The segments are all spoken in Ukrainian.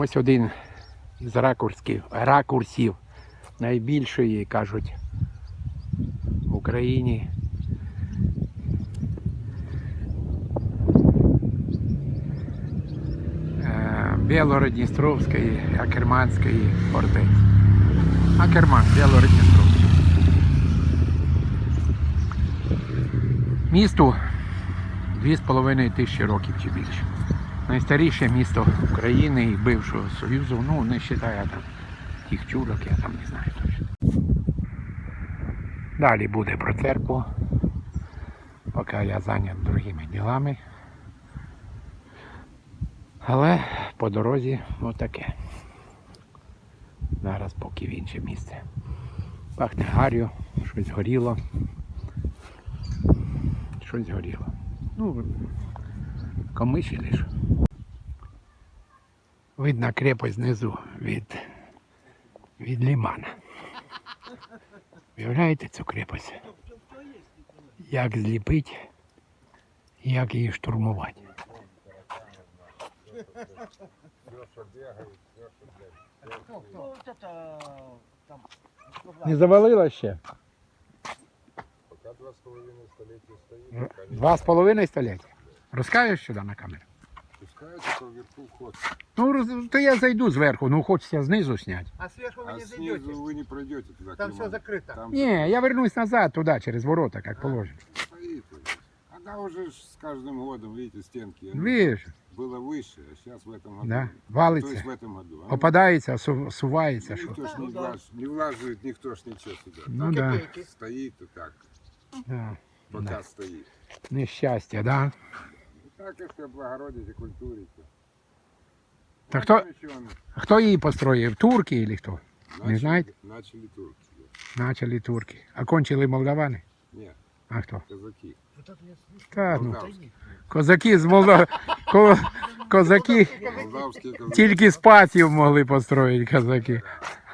Ось один із ракурсів, ракурсів найбільшої, кажуть, в Україні. е, Білгород-Дністровської, Акерманської фортеці. Акерман, Білгород-Дністровський. Місту 2,5 тисячі років чи більше. Найстаріше місто України і бившого Союзу, ну не вважаю там тих чурок, я там не знаю точно. Далі буде про церкву, поки я зайнят другими ділами. Але по дорозі отаке. Зараз поки в інше місце. Пахне гарю, щось горіло. Щось горіло. Ну, комиші лиш. Видно крепость знизу від, від лімана. Уявляєте цю крепость? Як зліпить, як її штурмувати. Не завалило ще? Пока два с половиной столетия стоит, Два з половиною століття. Розкажеш сюди на камеру? пускается, то вверху вход. Ну, роз- то я зайду зверху, ну хочеться знизу зняти. А сверху вы А не зайдете. снизу вы не пройдете туда. Там к все лиману. закрыто. Там Ні, я вернусь назад туди, через ворота, як положено. стоит. Она уже ж с каждым годом, видите, стенки. они Видиш, Было выше, а сейчас в этом году. да, То есть валиться, в этом году. А попадається, су- сувається. Що. Никто ж не, Ну да. влаж- не влаживает никто ж ничего сюда. Ну да, Копейки. Стоит и так, да. пока Да. стоит. Нещастя, да? Так, если облагородить и культурить. то. Так Вот кто- еще он- Хто її построїв? Турки чи хто? начали- знаете? Начали турки. Начали турки. А кончили молдавани? Нет, А хто? слышу. Та, ну, козаки з Молдав... Ко... Козаки тільки з пасів могли построїти козаки.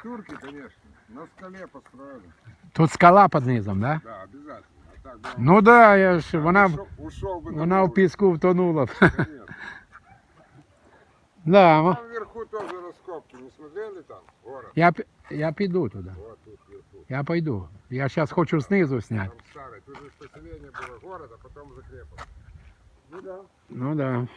Турки, конечно. На скале построили. Тут скала під низом, да? Да, обязательно. Так Ну да, я ж, вона, бы на вона в море, піску втонула. конечно. Да, Там вверху тоже раскопки. Не смотрели там? Город. я, я піду туди. Вот тут вверху. Я пойду. Я зараз хочу знизу зняти. Там старый. Тут же поселение было город, а потом закрепано. Ну да. Ну да.